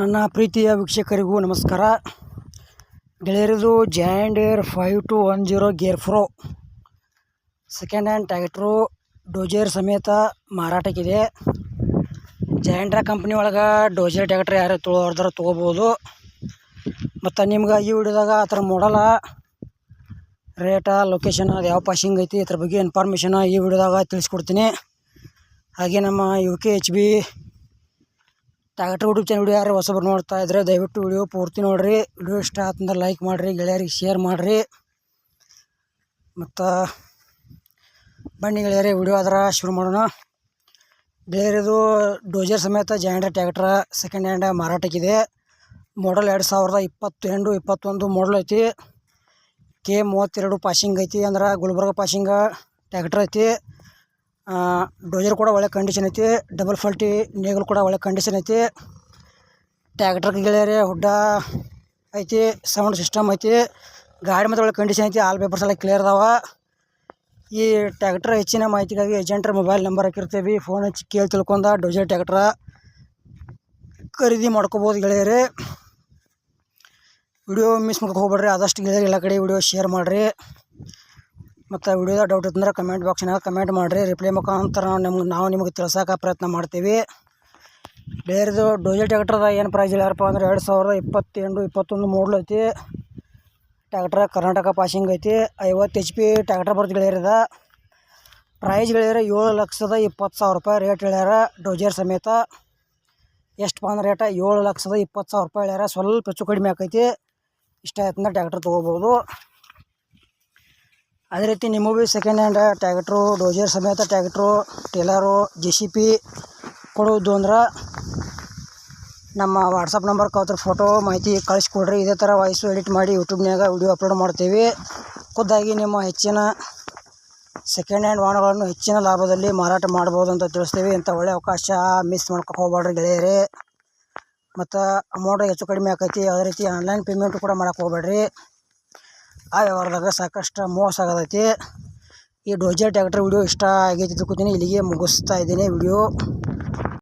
ನನ್ನ ಪ್ರೀತಿಯ ವೀಕ್ಷಕರಿಗೂ ನಮಸ್ಕಾರ. ಗೆಳೆಯರದು air five two one zero gear pro second hand tractor dozer ಸಮೇತ ಮಾರಾಟಕ್ಕಿದೆ. ಜಾಂಡ್ರ ಕಂಪ್ನಿ ಒಳಗೆ ಡೋಜರ್ ಟ್ಯಾಕ್ಟ್ರ್ ಯಾರು ತೊಳೋರ್ದಾರ ತೊಗೋಬೋದು. ಮತ್ತು ನಿಮ್ಗೆ ಈ ವಿಡಿಯೋದಾಗ ಆ ಥರ ಮಾಡಲ್ಲ ರೇಟ ಲೊಕೇಶನ್ ಅದು ಯಾವ ಪಾಸಿಂಗ್ ಐತಿ ಇದ್ರ ಬಗ್ಗೆ ಇನ್ಫಾರ್ಮೇಷನ್ ಈ ವಿಡಿಯೋದಾಗ ತಿಳಿಸ್ಕೊಡ್ತೀನಿ. ಹಾಗೆ ನಮ್ಮ U K H B tractor YouTube channel ಯಾರು ಹೊಸಬ್ರು ನೋಡ್ತಾ ಇದ್ರೆ ದಯವಿಟ್ಟು ವಿಡಿಯೋ ಪೂರ್ತಿ ನೋಡ್ರಿ. ವಿಡಿಯೋ ಇಷ್ಟ ಆತಂದ್ರೆ ಲೈಕ್ ಮಾಡಿರಿ, ಗೆಳೆಯರಿಗೆ ಶೇರ್ ಮಾಡಿರಿ. ಮತ್ತು ಬನ್ನಿ ಗೆಳೆಯರೇ ವಿಡಿಯೋ ಆದ್ರೆ ಶುರು ಮಾಡೋಣ. ಗೆಳೆಯರಿದು ಡೋಜರ್ ಸಮೇತ John Deere tractor second hand ಮಾರಾಟಕ್ಕಿದೆ. Model ಎರಡು ಸಾವಿರದ ಇಪ್ಪತ್ತೆಂಟು, ಇಪ್ಪತ್ತೊಂದು ಮಾಡಲ್ ಐತಿ. ಕೆ ಮೂವತ್ತೆರಡು ಪಾಸಿಂಗ್ ಐತಿ ಅಂದ್ರೆ ಗುಲ್ಬರ್ಗ ಪಾಸಿಂಗ ಟ್ಯಾಕ್ಟ್ರ್ ಐತಿ. ಡೋಜರ್ ಕೂಡ ಒಳ್ಳೆ ಕಂಡೀಷನ್ ಐತಿ ಡಬಲ್ ಫಾಲ್ಟಿ ನೇಗಲ್ ಕೂಡ ಒಳ್ಳೆ ಕಂಡೀಷನ್ ಐತಿ. ಟ್ಯಾಕ್ಟರ್ ಗೆಳೆಯರೆ, ಹುಡ್ಡ ಐತಿ ಸೌಂಡ್ ಸಿಸ್ಟಮ್ ಐತಿ. ಗಾಡಿ ಮತ್ತು ಒಳ್ಳೆ ಕಂಡೀಷನ್ ಐತಿ ಆಲ್ ಪೇಪರ್ಸ್ ಎಲ್ಲ ಕ್ಲಿಯರ್ ಅದಾವ. ಈ ಟ್ಯಾಕ್ಟ್ರ್ ಹೆಚ್ಚಿನ ಮಾಹಿತಿಗಾಗಿ ಏಜೆಂಟ್ರ ಮೊಬೈಲ್ ನಂಬರ್ ಹಾಕಿರ್ತೀವಿ. ಫೋನ್ ಹಚ್ಚಿ ಕೇಳಿ ತಿಳ್ಕೊಂಡ ಡೋಜರ್ ಟ್ಯಾಕ್ಟ್ರ ಖರೀದಿ ಮಾಡ್ಕೋಬೋದು ಗೆಳೆಯರೆ. ವಿಡಿಯೋ ಮಿಸ್ ಮಾಡ್ಕೋ ಹೋಗ್ಬೇಡ್ರಿ. ಆದಷ್ಟು ಗೆಳೆಯರು ಎಲ್ಲ ಕಡೆ ವಿಡಿಯೋ ಶೇರ್ ಮಾಡಿರಿ. ಮತ್ತು ವಿಡಿಯೋದ ಡೌಟ್ ಇತ್ತಂದ್ರೆ ಕಮೆಂಟ್ ಬಾಕ್ಸ್ನಾಗ ಕಮೆಂಟ್ ಮಾಡಿರಿ ರಿಪ್ಲೈ ಮುಖಾಂತರ ನಾವು ನಿಮ್ಗೆ, ನಾವು ನಿಮಗೆ ತಿಳ್ಸೋಕೆ ಪ್ರಯತ್ನ ಮಾಡ್ತೀವಿ. ಬೇರೆದು ಡೋಜಲ್ ಟ್ಯಾಕ್ಟ್ರದ ಏನು ಪ್ರೈಸ್ ಹೇಳ್ಯಾರಪ್ಪ ಅಂದ್ರೆ ಎರಡು ಸಾವಿರದ ಇಪ್ಪತ್ತೆಂಟು, ಇಪ್ಪತ್ತೊಂದು ಮೂಡ್ಲು ಐತಿ. ಟ್ಯಾಕ್ಟ್ರ ಕರ್ನಾಟಕ ಪಾಸಿಂಗ್ ಐತಿ, ಐವತ್ತು ಎಚ್ ಪಿ ಟ್ಯಾಕ್ಟ್ರ್ ಬರ್ದು ಗೆಳೆಯರದ ಪ್ರೈಸ್ ಗೆಳೆಯರ ಏಳು ಲಕ್ಷದ ಇಪ್ಪತ್ತು ಸಾವಿರ ರೂಪಾಯಿ ರೇಟ್ ಹೇಳ್ಯಾರ ಡೋಜರ್ ಸಮೇತ. ಎಷ್ಟು ಅಂದ್ರೆ ರೇಟ ಏಳು ಲಕ್ಷದ ಇಪ್ಪತ್ತು ಸಾವಿರ ರೂಪಾಯಿ ಹೇಳ್ಯಾರ. ಸ್ವಲ್ಪ ಹೆಚ್ಚು ಕಡಿಮೆ ಆಕೈತಿ. ಇಷ್ಟ ಆಯ್ತಂದ್ರೆ ಟ್ಯಾಕ್ಟ್ರ್ ತೊಗೋಬೋದು. ಅದೇ ರೀತಿ ನಿಮಗೂ ಭೀ ಸೆಕೆಂಡ್ ಹ್ಯಾಂಡ್ ಟ್ಯಾಕ್ಟ್ರು, ಡೋಜರ್ ಸಮೇತ tractor, trailer J C P ಕೊಡೋದು ಅಂದ್ರೆ ನಮ್ಮ ವಾಟ್ಸಪ್ ನಂಬರ್ ಕೌತ್ರ ಫೋಟೋ ಮಾಹಿತಿ ಕಳಿಸ್ಕೊಡ್ರಿ. ಇದೇ ಥರ ವಾಯ್ಸು ಎಡಿಟ್ ಮಾಡಿ ಯೂಟ್ಯೂಬ್ನಾಗ ವಿಡಿಯೋ ಅಪ್ಲೋಡ್ ಮಾಡ್ತೀವಿ. ಖುದ್ದಾಗಿ ನಿಮ್ಮ ಹೆಚ್ಚಿನ ಸೆಕೆಂಡ್ ಹ್ಯಾಂಡ್ ವಾಹನಗಳನ್ನು ಹೆಚ್ಚಿನ ಲಾಭದಲ್ಲಿ ಮಾರಾಟ ಮಾಡ್ಬೋದು ಅಂತ ತಿಳಿಸ್ತೀವಿ. ಇಂಥ ಒಳ್ಳೆಯ ಅವಕಾಶ ಮಿಸ್ ಮಾಡ್ಕೊಕ್ಕೆ ಹೋಗ್ಬೇಡ್ರಿ ಗೆಳೆಯರೇ. ಮತ್ತು ಅಮೌಂಟ್ ಹೆಚ್ಚು ಕಡಿಮೆ ಆಕೈತಿ. ಯಾವುದೇ ರೀತಿ ಆನ್ಲೈನ್ ಪೇಮೆಂಟು ಕೂಡ ಮಾಡೋಕ್ಕೆ ಹೋಗ್ಬೇಡ್ರಿ ಆ ವ್ಯವಹಾರದಾಗ ಸಾಕಷ್ಟು ಮೋಸ ಆಗತೈತಿ. ಈ ಡೋಜರ್ ಟ್ಯಾಕ್ಟ್ರ್ ವಿಡಿಯೋ ಇಷ್ಟ ಆಗೈತಿ ತಿಳ್ಕೊತೀನಿ. ಇಲ್ಲಿಗೆ ಮುಗಿಸ್ತಾ ಇದ್ದೀನಿ ವಿಡಿಯೋ